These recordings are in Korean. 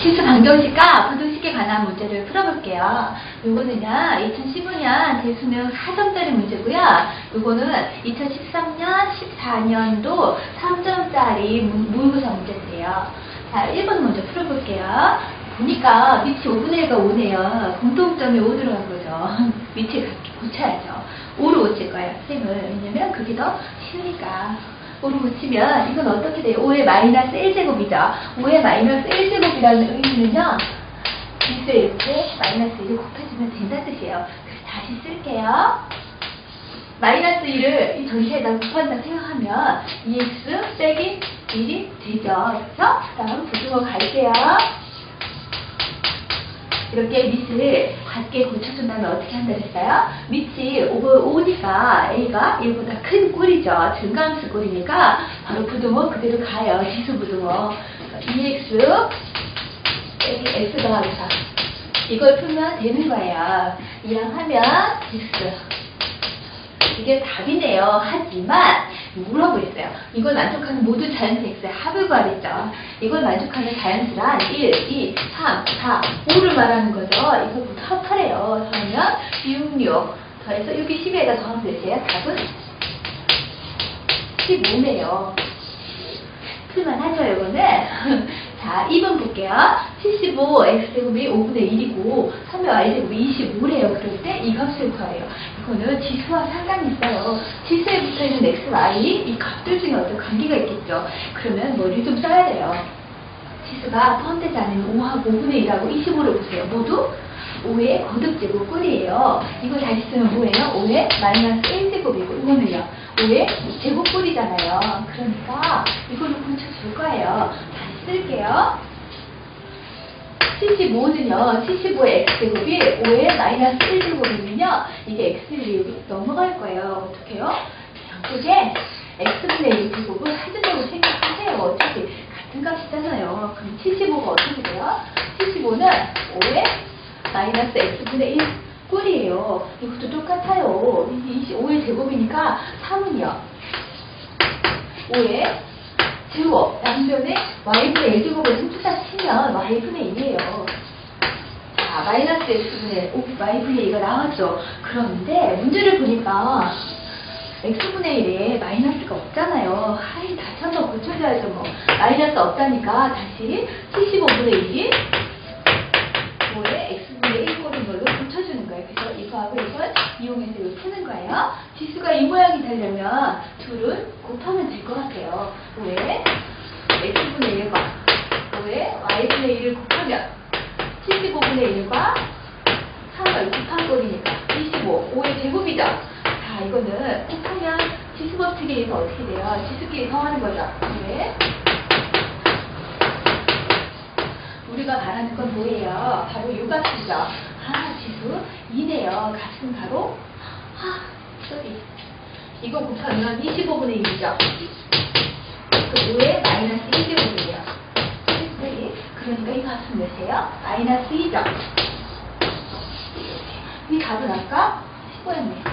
지수 방정식과 부등식에 관한 문제를 풀어볼게요. 요거는요, 2015년 대수능 4점짜리 문제고요. 요거는 2013년, 14년도 3점짜리 모의고사 문제인데요. 자, 1번 먼저 풀어볼게요. 보니까 밑이 5분의 1가 5네요. 공통점이 5 들어간 거죠. 그렇게 고쳐야죠. 5로 고칠 거예요, 쌤을. 왜냐면 그게 더 쉬우니까. 5로 고치면 이건 어떻게 돼요? 5의 마이너스 1제곱이죠. 5의 마이너스 1제곱이라는 의미는요. 지수에 이렇게 마이너스 1을 곱해주면 된다는 뜻이에요. 그래서 다시 쓸게요. 마이너스 1을 이 전체에다 곱한다 생각하면 2x 빼기 1이 되죠. 그래서 다음 부등호 갈게요. 이렇게 밑을 같게 고쳐준다면 어떻게 한다 그랬어요? 밑이 5, 5니까 A가 1보다 큰 꼴이죠. 증가함수 꼴이니까 바로 부등호 그대로 가요. 지수 부등호. 2x 빼기 x 더하기 4. 이걸 풀면 되는 거예요. 이랑 하면 x. 이게 답이네요. 하지만 물어보 있어요. 이걸 만족하는 모든 자연수 x의 합을 구하랬죠. 이걸 만족하는 자연수란 1, 2, 3, 4, 5를 말하는 거죠. 이거부터 합하래요. 그러면 6, 6 더해서 여기 10에다 더하면 되세요. 답은 15네요. 풀만하죠, 이거는? 자, 2번 볼게요. 75 x제곱이 5분의 1이고 3의 y제곱이 25래요. 그럴 때 이 값을 구하래요. 이거는 지수와 상관이 있어요. 지수에 붙어있는 x, y 이 값들 중에 어떤 관계가 있겠죠. 그러면 머리 좀 써야 돼요. 지수가 포함되지 않은 5하고 5분의 1하고 25를 보세요. 모두 5의 거듭제곱 꼴이에요. 이거 다시 쓰면 뭐예요? 5의 마이너스 1제곱이고 이거는요. 5의 제곱꼴이잖아요. 그러니까 이걸로 고쳐줄 거예요. 쓸게요. 75는요, 75의 x제곱이 5의 마이너스 1제곱이면요, 이게 여기 넘어갈 거예요. 어떻게요? 양쪽에 x분의 1제곱을 해준다고 생각하세요. 어차피 같은 값이잖아요. 그럼 75가 어떻게 돼요? 75는 5의 마이너스 x분의 1 꼴이에요. 이것도 똑같아요. 이게 5의 제곱이니까 3은요. 5의 제곱, 양변에 y분의 1제곱을 훔쳐다 치면 y분의 1이에요. 자, 마이너스 x분의 5, y분의 2가 나왔죠. 그런데 문제를 보니까 x분의 1에 마이너스가 없잖아요. 하이, 다시 한 번 고쳐줘야죠, 뭐. 마이너스 없다니까 다시 75분의 1이 5의 x분의 1 꼴인 걸로 고쳐주는 거예요. 그래서 이거하고 이걸 이용해서 이걸 푸는 거예요. 지수가 이 모양이 되려면 둘은 곱하면 될 것 같아요. 5의 x분의 1과 5의 y분의 1을 곱하면 75분의 1과 3을 곱한 꼴이니까 25, 5의 제곱이죠. 자, 이거는 곱하면 지수 법칙에 의해서 어떻게 돼요? 지수끼리 더하는 거죠. 네. 우리가 말하는 건 뭐예요? 바로 요 값이죠. 아, 지수 2네요. 값은 바로, 아, 쏘리. 이거 곱하면 25분의 1이죠. 그 5에 마이너스 1제곱이에요. 그러니까 이 값은 몇이에요? 마이너스 2죠. 이 값은 아까 15였네요.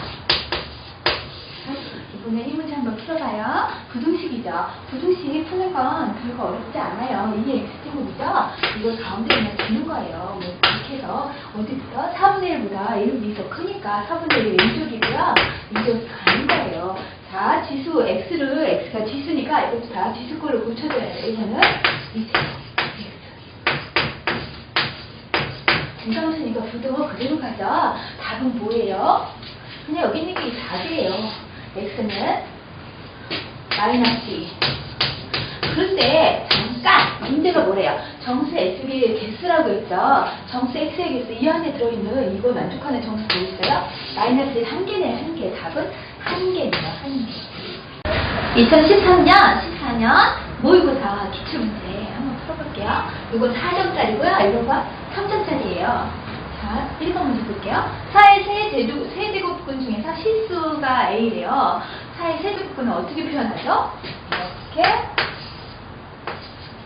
이번에 이 문제 한번 풀어봐요. 부등식이죠. 부등식 푸는 건 별거 어렵지 않아요. 이게 x제곱이죠. 이거 가운데 그냥 주는 거예요. 뭐 이렇게 해서 어디부터 4분의 1보다 1이 더 크니까 4분의 1이 왼쪽이고요. 이쪽으로 가는 거예요. 자, 지수 x를 x가 지수니까 이것도 다 지수꼴로 고쳐줘야 돼요. 이거는. 이상순이가 부등호 그대로 가죠. 답은 뭐예요? 그냥 여기 있는 게이 답이에요. X는 마이너스 2. 그런데 잠깐 문제가 뭐래요? 정수 x의 개수라고 했죠. 정수 x의 개수 이 안에 들어있는 이걸 만족하는 정수 뭐 있어요? 마이너스 1개네, 1개. 답은 1개입니다. 1개. 2013년, 14년 모의고사 기출문제 한번 풀어볼게요. 이거 4점짜리고요. 이거가 3점짜리예요. 자, 1번 문제 볼게요. 4의 세제곱, 세제곱근 중에서 실수가 A래요. 4의 세 제곱근은 어떻게 표현하죠? 이렇게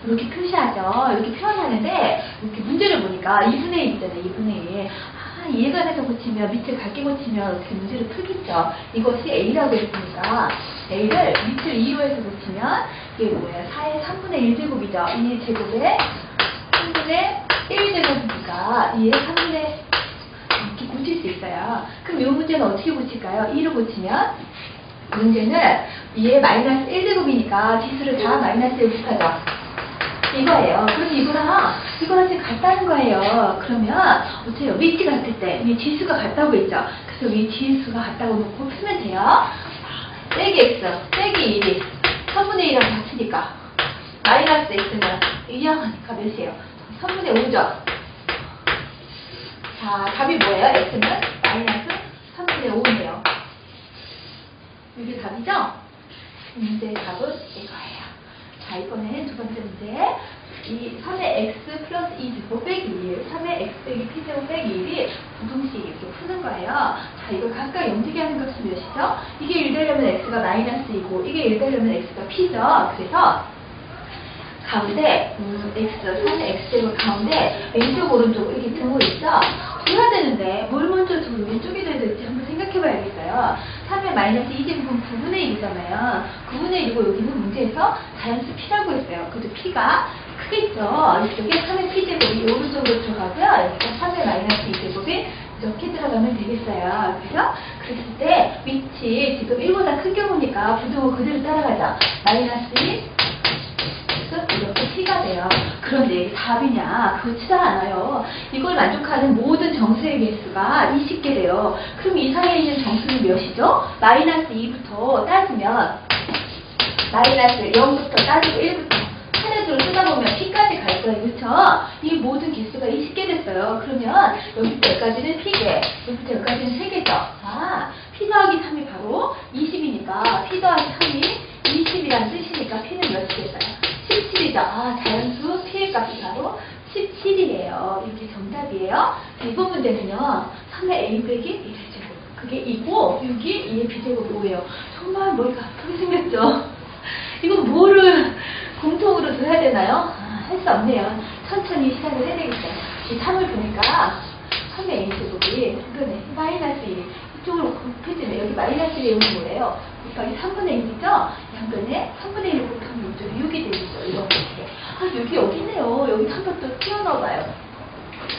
이렇게 표시하죠. 이렇게 표현하는데 이렇게 문제를 보니까 2분의 1 있잖아요. 2분의 1. 아, 이해가 돼서 고치면 밑을 갈게 고치면 어떻게 문제를 풀겠죠. 이것이 A라고 했으니까 A를 밑을 2로 해서 고치면 이게 뭐예요? 4의 3분의 1제곱이죠. 1제곱에 3분의 1제곱 이니까 2의 3분의 이렇게 고칠 수 있어요. 그럼 이 문제는 어떻게 고칠까요? 2를 고치면 문제는 2의 마이너스 1제곱이니까 지수를 다 마이너스에 곱하죠. 이거예요. 그럼 이거랑 이거랑 지금 같다는 거예요. 그러면 어때요? 위치 같을 때, 위 지수가 같다고 했죠. 그래서 위 지수가 같다고 놓고 풀면 돼요. 자, 빼기 x, 빼기 1이 3분의 1이랑 같으니까 마이너스 x는 2양하니까 몇이에요? 3분의 5죠. 자, 답이 뭐예요? x는 마이너스 3분의 5네요. 이게 답이죠? 문제의 답은 이거예요. 자, 이번에는 두 번째 문제. 이 3의 x 플러스 2 제곱 빼기 1, 3의 x 빼기 p제곱 빼기 1이 부동식 이렇게 푸는 거예요. 자, 이걸 각각 움직게 하는 값은 몇이죠? 이게 1 되려면 x가 마이너스 이고, 이게 1 되려면 x가 p죠. 그래서 가운데 음, x, 3의 x제곱 가운데 왼쪽 오른쪽 이렇게 등호 있죠? 되는데 뭘 먼저 두 왼쪽에 둬야 될지 한번 생각해 봐야겠어요. 3의 마이너스 2 제곱은 9분의 1이잖아요. 9분의 1이고 여기는 문제에서 자연수 p라고 했어요. 그래도 p가 크겠죠? 이쪽에 3의 p제곱이 오른쪽으로 들어가고요. 여기가 3의 마이너스 2 제곱이 이렇게 들어가면 되겠어요. 그래서 그랬을 때 위치 지금 1보다 큰 경우니까 부등호 그대로 따라가죠. 마이너스 1, 그래서 이렇게 T가 돼요. 그런데 이게 답이냐? 그렇지도 않아요. 이걸 만족하는 모든 정수의 개수가 20개래요. 그럼 이 사이에 있는 정수는 몇이죠? 마이너스 2부터 따지면 마이너스 0부터 따지고 1부터 차례대로 쓰다 보면 P까지 갈 거예요. 그렇죠? 이 모든 개수가 20개 됐어요. 그러면 여기부터 여기까지는 P개, 여기부터 여기까지는 3개죠. 아, P 더하기 3이 바로 20이니까 P 더하기 3이 20이라는 뜻이니까 P는? 17이죠. 아, 자연수 P의 값이 바로 17이에요. 이게 정답이에요. 자, 이번 문제는요. 3의 A 빼기 1의 제곱. 그게 2고, 여기 2의 B제곱 5예요. 정말 머리가 아프게 생겼죠? 이건 뭐를 공통으로 둬야 되나요? 아, 할 수 없네요. 천천히 시작을 해야 되겠어요. 이 3을 보니까 3의 A 제곱이 이거네. 마이너스 1. 이쪽으로 곱해지면 여기 마이너스 1이 뭐예요? 곱하기 3분의 1이죠? 양변에 3분의 1을 곱하면 이쪽에 6이 되겠죠? 이렇게. 아, 여기 여기 있네요. 여기 한번또 넣어봐요.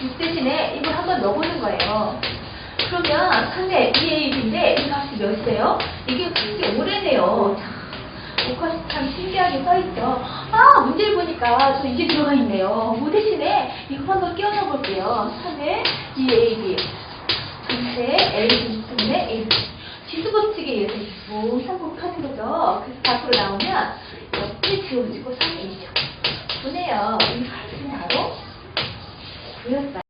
6 대신에 이걸 한번 넣어보는 거예요. 그러면 3의 2A인데 이 값이 몇이에요? 이게 이게 오래네요. 자, 오컷이 참 신기하게 써있죠. 아, 문제를 보니까 저 이게 들어가 있네요. 뭐 대신에 이거 한번 끼워 넣어볼게요. 3의 2AB. 전체 L 분의 A. 의해서 뭐 상곡하는 거죠. 그래서 밖으로 나오면 옆에 지워지고 3이 2죠. 보네요. 이 바로 9였어요.